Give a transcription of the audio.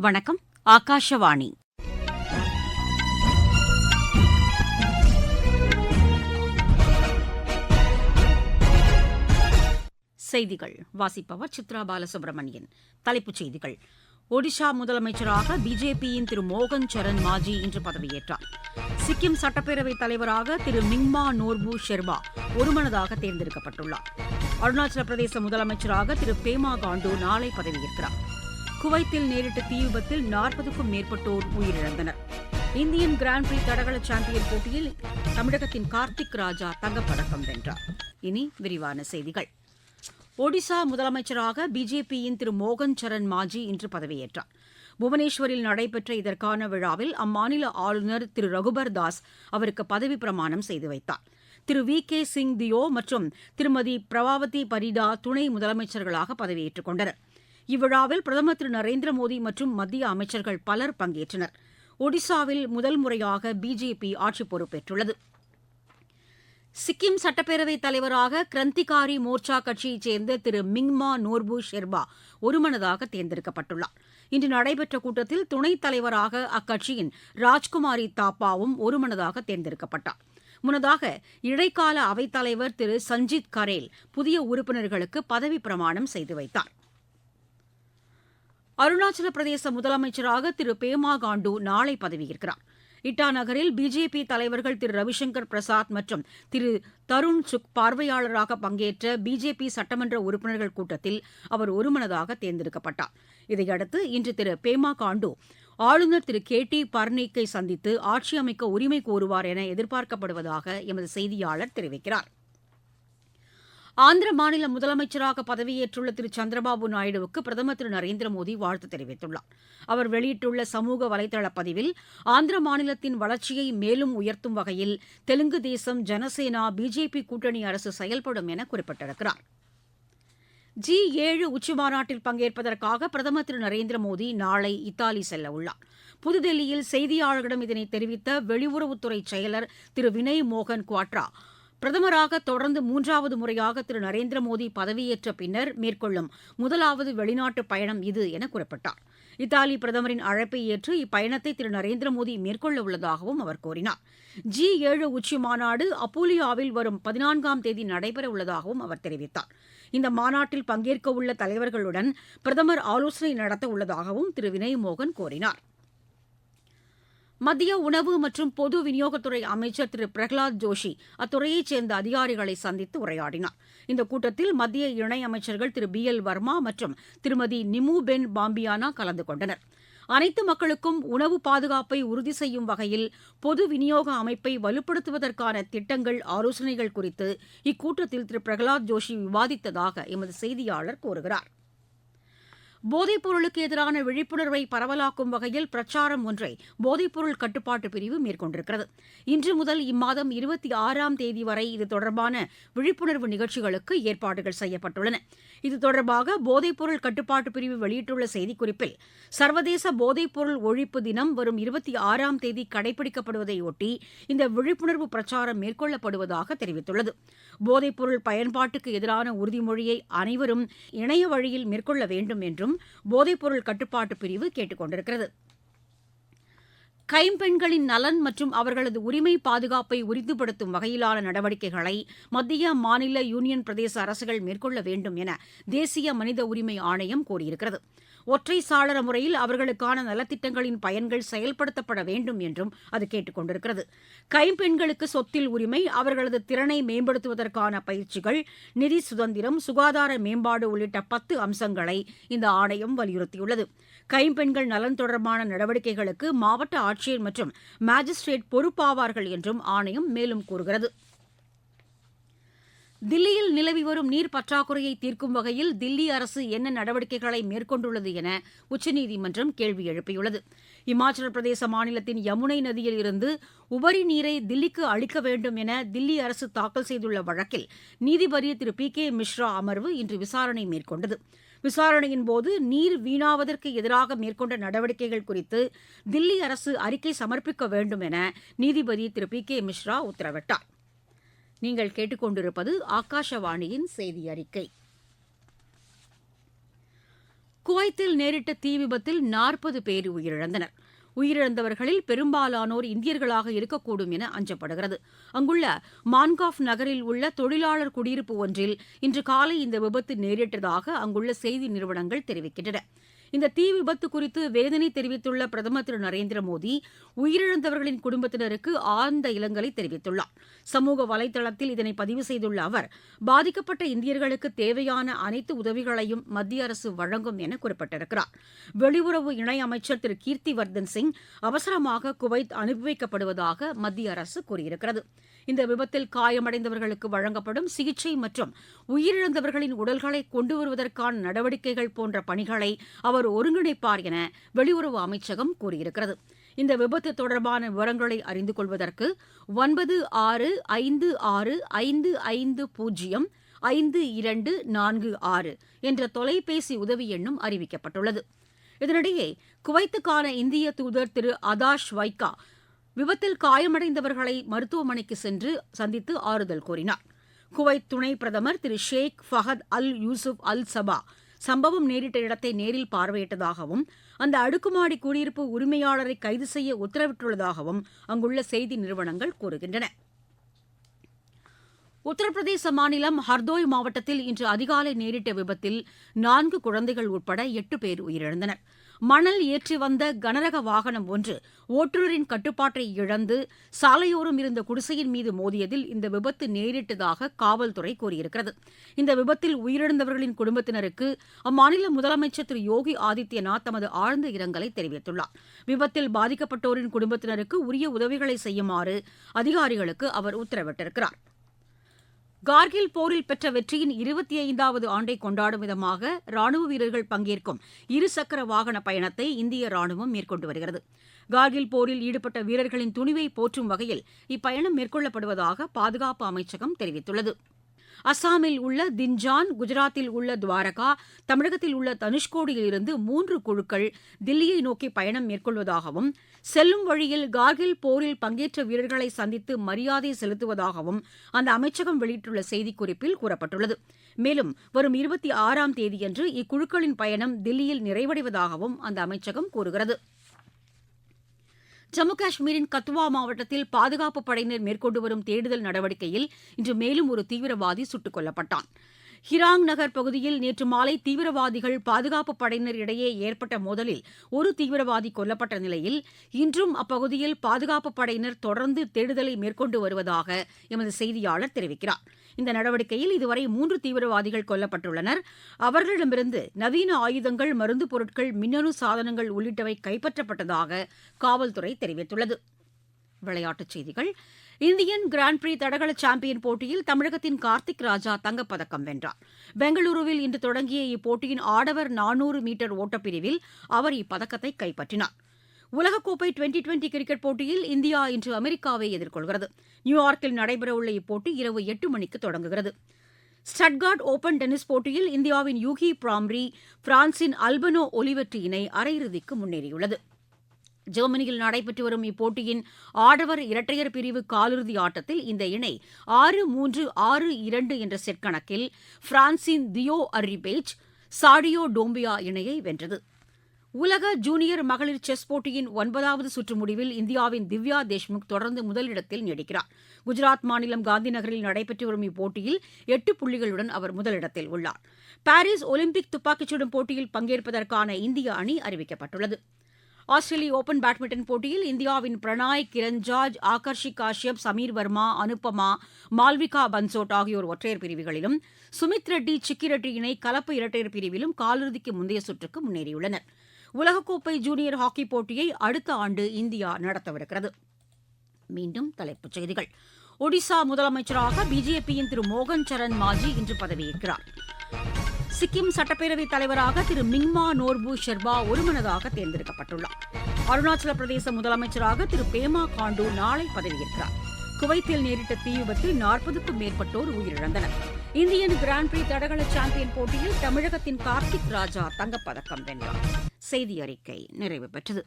வணக்கம் ஆகாஷவாணி. செய்திகள். வாசிப்பவர் சித்ரா பாலசுப்ரமணியன். தலைப்புச் செய்திகள். ஒடிஷா முதலமைச்சராக பிஜேபியின் திரு மோகன் சரண் மாஜி இன்று பதவியேற்றார். சிக்கிம் சட்டப்பேரவைத் தலைவராக திரு மிங்மா நோர்பு ஷெர்மா ஒருமனதாக தேர்ந்தெடுக்கப்பட்டுள்ளார். அருணாச்சல பிரதேச முதலமைச்சராக திரு பேமா காண்டு நாளை பதவியேற்கிறார். குவைத்தில் நேரிட்ட தீ விபத்தில் நாற்பதுக்கும் மேற்பட்டோர் உயிரிழந்தனர். இந்தியன் கிராண்ட் பிரீ தடகள சாம்பியன் போட்டியில் தமிழகத்தின் கார்த்திக் ராஜா தங்கப்பதக்கம் வென்றார். இனி விரிவான செய்திகள். ஒடிசா முதலமைச்சராக பிஜேபியின் திரு மோகன் சரண் மாஜி இன்று பதவியேற்றார். புவனேஸ்வரில் நடைபெற்ற இதற்கான விழாவில் அம்மாநில ஆளுநர் திரு ரகுபர் தாஸ் அவருக்கு பதவி பிரமாணம் செய்து வைத்தார். திரு வி கே சிங் தியோ மற்றும் திருமதி பிரபாவதி பரிடா துணை முதலமைச்சர்களாக பதவியேற்றுக் கொண்டனர். இவ்விழாவில் பிரதமர் திரு நரேந்திர மோடி மற்றும் மத்திய அமைச்சர்கள் பலர் பங்கேற்றனர். ஒடிசாவில் முதல் முறையாக பிஜேபி ஆட்சி பொறுப்பேற்றுள்ளது. சிக்கிம் சட்டப்பேரவைத் தலைவராக கிரந்திகாரி மோர்ச்சா கட்சியைச் சேர்ந்த திரு மிங்மா நோர்பு ஷெர்பா ஒருமனதாக தேர்ந்தெடுக்கப்பட்டுள்ளார். இன்று நடைபெற்ற கூட்டத்தில் துணைத் தலைவராக அக்கட்சியின் ராஜ்குமாரி தாப்பாவும் ஒருமனதாக தேர்ந்தெடுக்கப்பட்டார். முன்னதாக இடைக்கால அவைத்தலைவர் திரு சஞ்சித் கரேல் புதிய உறுப்பினர்களுக்கு பதவிப் பிரமாணம் செய்து வைத்தார். அருணாச்சல பிரதேச முதலமைச்சராக திரு. பேமா காண்டு நாளை பதவியேற்கிறார். இட்டா நகரில் பிஜேபி தலைவர்கள் திரு. ரவிசங்கர் பிரசாத் மற்றும் திரு. தருண் சுக் பார்வையாளராக பங்கேற்ற பிஜேபி சட்டமன்ற உறுப்பினர்கள் கூட்டத்தில் அவர் ஒருமனதாக தேர்ந்தெடுக்கப்பட்டார். இதையடுத்து இன்று திரு. பேமா காண்டு ஆளுநர் திரு. கே. டி. பர்னேக்கை சந்தித்து ஆட்சி அமைக்க உரிமை கோருவார் என எதிர்பார்க்கப்படுவதாக எமது செய்தியாளர் தெரிவிக்கிறார். ஆந்திர மாநில முதலமைச்சராக பதவியேற்றுள்ள திரு. சந்திரபாபு நாயுடுவுக்கு பிரதமர் திரு. நரேந்திர மோடி வாழ்த்து தெரிவித்துள்ளார். அவர் வெளியிட்டுள்ள சமூக வலைதள பதிவில் ஆந்திர மாநிலத்தின் வளர்ச்சியை மேலும் உயர்த்தும் வகையில் தெலுங்கு தேசம் ஜனசேனா பிஜேபி கூட்டணி அரசு செயல்படும் என குறிப்பிட்டிருக்கிறார். ஜி ஏழு உச்சிமாநாட்டில் பங்கேற்பதற்காக பிரதமர் திரு. நரேந்திர மோடி நாளை இத்தாலி செல்ல உள்ளார். புதுதில்லியில் செய்தியாளர்களிடம் இதனை தெரிவித்த வெளியுறவுத்துறை செயலர் திரு. வினய் மோகன் குவாட்ரா பிரதமராக தொடர்ந்து மூன்றாவது முறையாக திரு. நரேந்திர மோடி பதவியேற்ற பின்னர் மேற்கொள்ளும் முதலாவது வெளிநாட்டு பயணம் இது என குறிப்பிட்டார். இத்தாலி பிரதமரின் அழைப்பை ஏற்று இப்பயணத்தை திரு. நரேந்திர மோடி மேற்கொள்ள உள்ளதாகவும் அவர் கூறினார். ஜி ஏழு உச்சி மாநாடு அப்போலியாவில் வரும் பதினான்காம் தேதி நடைபெற உள்ளதாகவும் அவர் தெரிவித்தார். இந்த மாநாட்டில் பங்கேற்க உள்ள தலைவர்களுடன் பிரதமர் ஆலோசனை நடத்த உள்ளதாகவும் திரு. வினய் மோகன் கூறினார். மத்திய உணவு மற்றும் பொது விநியோகத்துறை அமைச்சர் திரு. பிரகலாத் ஜோஷி அத்துறையைச் சேர்ந்த அதிகாரிகளை சந்தித்து உரையாடினார். இந்த கூட்டத்தில் மத்திய இணையமைச்சர்கள் திரு. பி. எல். வர்மா மற்றும் திருமதி நிமு பென் பாம்பியானா கலந்து கொண்டனர். அனைத்து மக்களுக்கும் உணவு பாதுகாப்பை உறுதி செய்யும் வகையில் பொது விநியோக அமைப்பை வலுப்படுத்துவதற்கான திட்டங்கள் ஆலோசனைகள் குறித்து இக்கூட்டத்தில் திரு. பிரகலாத் ஜோஷி விவாதித்ததாக எமது செய்தியாளர் கூறுகிறார். போதைப் பொருளுக்கு எதிரான விழிப்புணர்வை பரவலாக்கும் வகையில் பிரச்சாரம் ஒன்றை போதைப்பொருள் கட்டுப்பாட்டு பிரிவு மேற்கொண்டிருக்கிறது. இன்று முதல் இம்மாதம் இருபத்தி ஆறாம் தேதி வரை இது தொடர்பான விழிப்புணர்வு நிகழ்ச்சிகளுக்கு ஏற்பாடுகள் செய்யப்பட்டுள்ளன. இது தொடர்பாக போதைப்பொருள் கட்டுப்பாட்டு பிரிவு வெளியிட்டுள்ள செய்திக்குறிப்பில் சர்வதேச போதைப்பொருள் ஒழிப்பு தினம் வரும் இருபத்தி ஆறாம் தேதி கடைபிடிக்கப்படுவதையொட்டி இந்த விழிப்புணர்வு பிரச்சாரம் மேற்கொள்ளப்படுவதாக தெரிவித்துள்ளது. போதைப்பொருள் பயன்பாட்டுக்கு எதிரான உறுதிமொழியை அனைவரும் இணைய வழியில் மேற்கொள்ள வேண்டும் என்றும் போதைப்பொருள் கட்டுப்பாட்டு பிரிவு கேட்டுக் கொண்டிருக்கிறது. கைம்பெண்களின் நலன் மற்றும் அவர்களது உரிமை பாதுகாப்பை உறுதிப்படுத்தும் வகையிலான நடவடிக்கைகளை மத்திய மாநில யூனியன் பிரதேச அரசுகள் மேற்கொள்ள வேண்டும் என தேசிய மனித உரிமை ஆணையம் கூறியிருக்கிறது. ஒற்றை சாளர முறையில் அவர்களுக்கான நலத்திட்டங்களின் பயன்கள் செயல்படுத்தப்பட வேண்டும் என்றும் அது கேட்டுக் கொண்டிருக்கிறது கைம்பெண்களுக்கு சொத்தில் உரிமை அவர்களது திறனை மேம்படுத்துவதற்கான பயிற்சிகள் நிதி சுதந்திரம் சுகாதார மேம்பாடு உள்ளிட்ட பத்து அம்சங்களை இந்த ஆணையம் வலியுறுத்தியுள்ளது. கைம்பெண்கள் நலன் தொடர்பான நடவடிக்கைகளுக்கு மாவட்ட ஆட்சியர் மற்றும் மாஜிஸ்ட்ரேட் பொறுப்பாவார்கள் என்றும் ஆணையம் மேலும் கூறுகிறது. தில்லியில் நிலவி வரும் நீர் பற்றாக்குறையை தீர்க்கும் வகையில் தில்லி அரசு என்ன நடவடிக்கைகளை மேற்கொண்டுள்ளது என உச்சநீதிமன்றம் கேள்வி எழுப்பியுள்ளது. இமாச்சல பிரதேச மாநிலத்தின் யமுனை நதியில் இருந்து உபரி நீரை தில்லிக்கு அளிக்க வேண்டும் என தில்லி அரசு தாக்கல் செய்துள்ள வழக்கில் நீதிபதி திரு பி கே மிஸ்ரா அமர்வு இன்று விசாரணை மேற்கொண்டது. விசாரணையின் போது நீர் வீணாவதற்கு எதிராக மேற்கொண்ட நடவடிக்கைகள் குறித்து தில்லி அரசு அறிக்கை சமர்ப்பிக்க வேண்டும் என நீதிபதி திரு பி கே மிஸ்ரா உத்தரவிட்டார். நீங்கள் கேட்டுக்கொண்டிருப்பது ஆகாஷவாணியின் செய்தி அறிக்கை குவைத்தில் நேரிட்ட தீ விபத்தில் நாற்பது பேர் உயிரிழந்தனர். உயிரிழந்தவர்களில் பெரும்பாலானோர் இந்தியர்களாக இருக்கக்கூடும் என அஞ்சப்படுகிறது. அங்குள்ள மான்காஃப் நகரில் உள்ள தொழிலாளர் குடியிருப்பு ஒன்றில் இன்று காலை இந்த விபத்து நேரிட்டதாக அங்குள்ள செய்தி நிறுவனங்கள் தெரிவிக்கின்றன. இந்த தீ விபத்து குறித்து வேதனை தெரிவித்துள்ள பிரதமர் திரு நரேந்திர மோடி உயிரிழந்தவர்களின் குடும்பத்தினருக்கு ஆழ்ந்த இரங்கலை தெரிவித்துள்ளார். சமூக வலைதளத்தில் இதனை பதிவு செய்துள்ள அவர் பாதிக்கப்பட்ட இந்தியர்களுக்கு தேவையான அனைத்து உதவிகளையும் மத்திய அரசு வழங்கும் என குறிப்பிட்டிருக்கிறார். வெளியுறவு இணையமைச்சர் திரு கீர்த்தி வர்தன் சிங் அவசரமாக குவைத் அனுப்பி வைக்கப்படுவதாக மத்திய அரசு கூறியிருக்கிறது. இந்த விபத்தில் காயமடைந்தவர்களுக்கு வழங்கப்படும் சிகிச்சை மற்றும் உயிரிழந்தவர்களின் உடல்களை கொண்டு வருவதற்கான நடவடிக்கைகள் போன்ற பணிகளை அவர் அவர் ஒருங்கிணைப்பார் என வெளியுறவு அமைச்சகம் கூறியிருக்கிறது. இந்த விபத்து தொடர்பான விவரங்களை அறிந்து கொள்வதற்கு ஒன்பது ஆறு ஐந்து ஆறு ஐந்து ஐந்து பூஜ்ஜியம் ஐந்து இரண்டு நான்கு ஆறு என்ற தொலைபேசி உதவி எண்ணும் அறிவிக்கப்பட்டுள்ளது. இதனிடையே குவைத்துக்கான இந்திய தூதர் திரு அதாஷ் வைகா விபத்தில் காயமடைந்தவர்களை மருத்துவமனைக்கு சென்று சந்தித்து ஆறுதல் கூறினார். குவைத் துணை பிரதமர் திரு ஷேக் ஃபஹத் அல் யூசுப் அல் சபா சம்பவம் நேரிட்ட இடத்தை நேரில் பார்வையிட்டதாகவும் அந்த அடுக்குமாடி குடியிருப்பு உரிமையாளரை கைது செய்ய உத்தரவிட்டுள்ளதாகவும் அங்குள்ள செய்தி நிறுவனங்கள் கூறுகின்றன. உத்தரப்பிரதேச மாநிலம் ஹர்தோய் மாவட்டத்தில் இன்று அதிகாலை நேரிட்ட விபத்தில் நான்கு குழந்தைகள் உட்பட எட்டு பேர் உயிரிழந்தனர். மணல் ஏற்றி வந்த கனரக வாகனம் ஒன்று ஓட்டுநரின் கட்டுப்பாட்டை இழந்து சாலையோரம் இருந்த குடிசையின் மீது மோதியதில் இந்த விபத்து நேரிட்டதாக காவல்துறை கூறியிருக்கிறது. இந்த விபத்தில் உயிரிழந்தவர்களின் குடும்பத்தினருக்கு அம்மாநில முதலமைச்சர் திரு யோகி ஆதித்யநாத் தமது ஆழ்ந்த இரங்கலை தெரிவித்துள்ளார். விபத்தில் பாதிக்கப்பட்டோரின் குடும்பத்தினருக்கு உரிய உதவிகளை செய்யுமாறு அதிகாரிகளுக்கு அவர் உத்தரவிட்டிருக்கிறார். கார்கில் போரில் பெற்ற வெற்றியின் இருபத்தி ஐந்தாவது ஆண்டை கொண்டாடும் விதமாக ராணுவ வீரர்கள் பங்கேற்கும் இருசக்கர வாகன பயணத்தை இந்திய ராணுவம் மேற்கொண்டு வருகிறது. கார்கில் போரில் ஈடுபட்ட வீரர்களின் துணிவை போற்றும் வகையில் இப்பயணம் மேற்கொள்ளப்படுவதாக பாதுகாப்பு அமைச்சகம் தெரிவித்துள்ளது. அஸ்ஸாமில் உள்ள தின்ஜான் குஜராத்தில் உள்ள துவாரகா தமிழகத்தில் உள்ள தனுஷ்கோடியிலிருந்து மூன்று குழுக்கள் தில்லியை நோக்கி பயணம் மேற்கொள்வதாகவும் செல்லும் வழியில் கார்கில் போரில் பங்கேற்ற வீரர்களை சந்தித்து மரியாதை செலுத்துவதாகவும் அந்த அமைச்சகம் வெளியிட்டுள்ள செய்திக்குறிப்பில் கூறப்பட்டுள்ளது. மேலும் வரும் இருபத்தி ஆறாம் தேதியன்று இக்குழுக்களின் பயணம் தில்லியில் நிறைவடைவதாகவும் அந்த அமைச்சகம் கூறுகிறது. ஜம்மு காஷ்மீரின் கத்துவா மாவட்டத்தில் பாதுகாப்புப் படையினர் மேற்கொண்டு வரும் தேடுதல் நடவடிக்கையில் இன்று மேலும் ஒரு தீவிரவாதி சுட்டுக் கொல்லப்பட்டான். ஹிராங் நகர் பகுதியில் நேற்று மாலை தீவிரவாதிகள் பாதுகாப்புப் படையினர் இடையே ஏற்பட்ட மோதலில் ஒரு தீவிரவாதி கொல்லப்பட்ட நிலையில் இன்றும் அப்பகுதியில் பாதுகாப்புப் படையினர் தொடர்ந்து தேடுதலை மேற்கொண்டு வருவதாக எமது செய்தியாளர் தெரிவிக்கிறார். இந்த நடவடிக்கையில் இதுவரை மூன்று தீவிரவாதிகள் கொல்லப்பட்டுள்ளனர். அவர்களிடமிருந்து நவீன ஆயுதங்கள் மருந்து பொருட்கள் மின்னணு சாதனங்கள் உள்ளிட்டவை கைப்பற்றப்பட்டதாக காவல்துறை தெரிவித்துள்ளது. விளையாட்டுச் செய்திகள். இந்தியன் கிராண்ட் பிரி தடகள சாம்பியன் போட்டியில் தமிழகத்தின் கார்த்திக் ராஜா தங்கப்பதக்கம் வென்றார். பெங்களூருவில் இன்று தொடங்கிய இப்போட்டியின் ஆடவர் நானூறு மீட்டர் ஓட்டப்பிரிவில் அவர் இப்பதக்கத்தை கைப்பற்றினார். உலகக்கோப்பை டுவெண்டி டுவெண்டி கிரிக்கெட் போட்டியில் இந்தியா இன்று அமெரிக்காவை எதிர்கொள்கிறது. நியூயார்க்கில் நடைபெறவுள்ள இப்போட்டி இரவு எட்டு மணிக்கு தொடங்குகிறது. ஸ்டட்கார்ட் ஓபன் டென்னிஸ் போட்டியில் இந்தியாவின் யூகி பிராம்ரி பிரான்சின் அல்பனோ ஒலிவெட்டி இணை அரையிறுதிக்கு முன்னேறியுள்ளது. ஜெர்மனியில் நடைபெற்று வரும் இப்போட்டியின் ஆடவர் இரட்டையர் பிரிவு காலிறுதி ஆட்டத்தில் இந்த இணை ஆறு மூன்று ஆறு இரண்டு என்ற செட் கணக்கில் பிரான்சின் தியோ அரிபேஜ் சாடியோ டோம்பியா இணையை வென்றது. உலக ஜூனியர் மகளிர் செஸ் போட்டியின் ஒன்பதாவது சுற்று முடிவில் இந்தியாவின் திவ்யா தேஷ்முக் தொடர்ந்து முதலிடத்தில் நீடிக்கிறார். குஜராத் மாநிலம் காந்தி நகரில் நடைபெற்று வரும் இப்போட்டியில் எட்டு புள்ளிகளுடன் அவர் முதலிடத்தில் உள்ளார். பாரிஸ் ஒலிம்பிக் துப்பாக்கிச் சுடும் போட்டியில் பங்கேற்பதற்கான இந்திய அணி அறிவிக்கப்பட்டுள்ளது. ஆஸ்திரேலிய ஓபன் பேட்மிண்டன் போட்டியில் இந்தியாவின் பிரணாய் கிரண் ஜார்ஜ் ஆகர்ஷி காஷ்யப் சமீர் வர்மா அனுப்பமா மால்விகா பன்சோட் ஆகியோர் ஒற்றையர் பிரிவுகளிலும் சுமித் ரெட்டி சிக்கி ரெட்டி இணை கலப்பு இரட்டையர் பிரிவிலும் காலிறுதிக்கு முந்தைய சுற்றுக்கு முன்னேறியுள்ளனர். உலகக்கோப்பை ஜூனியர் ஹாக்கி போட்டியை அடுத்த ஆண்டு இந்தியா நடத்தவிருக்கிறது. மீண்டும் தலைப்புச் செய்திகள். ஒடிசா முதலமைச்சராக பிஜேபியின் திரு மோகன் சரண் மாஜி இன்று பதவியேற்கிறார். சிக்கிம் சட்டப்பேரவைத் தலைவராக திரு மிங்மா நோர்பு ஷெர்பா ஒருமனதாக தேர்ந்தெடுக்கப்பட்டுள்ளார். அருணாச்சல பிரதேச முதலமைச்சராக திரு பேமா காண்டு நாளை பதவியேற்கிறார். குவைத்தில் நேரிட்ட தீ விபத்தில் நாற்பதுக்கும் மேற்பட்டோர் உயிரிழந்தனர். இந்தியன் கிராண்ட் பிரி தடகள சாம்பியன் போட்டியில் தமிழகத்தின் கார்த்திக் ராஜா தங்கப்பதக்கம் வென்றார். செய்தி அறிக்கை நிறைவு பெற்றது.